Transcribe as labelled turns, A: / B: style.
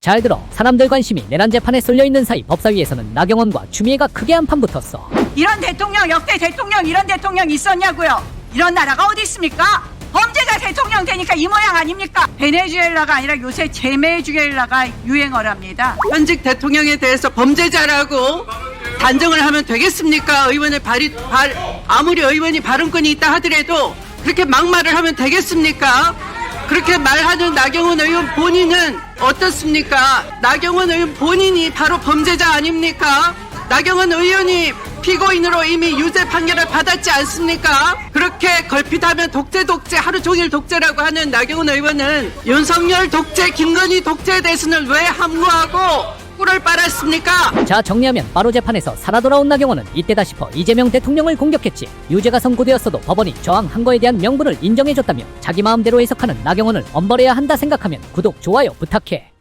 A: 잘 들어 사람들 관심이 내란 재판에 쏠려 있는 사이 법사위에서는 나경원과 추미애가 크게 한판 붙었어.
B: 이런 대통령 역대 대통령 이런 대통령 있었냐고요? 이런 나라가 어디 있습니까? 범죄자 대통령 되니까 이 모양 아닙니까? 베네수엘라가 아니라 요새 제메주엘라가 유행어랍니다.
C: 현직 대통령에 대해서 범죄자라고 단정을 하면 되겠습니까? 의원의 발이 발 아무리 의원이 발언권이 있다 하더라도 그렇게 막말을 하면 되겠습니까? 그렇게 말하는 나경원 의원 본인은 어떻습니까? 나경원 의원 본인이 바로 범죄자 아닙니까? 나경원 의원이 피고인으로 이미 유죄 판결을 받았지 않습니까? 그렇게 걸핏하면 독재 독재 하루 종일 독재라고 하는 나경원 의원은 윤석열 독재 김건희 독재에 대해서는 왜 함구하고 꿀을 빨았습니까?
A: 자 정리하면 바로 재판에서 살아 돌아온 나경원은 이때다 싶어 이재명 대통령을 공격했지. 유죄가 선고되었어도 법원이 저항한 거에 대한 명분을 인정해줬다며 자기 마음대로 해석하는 나경원을 엄벌해야 한다 생각하면 구독 좋아요 부탁해.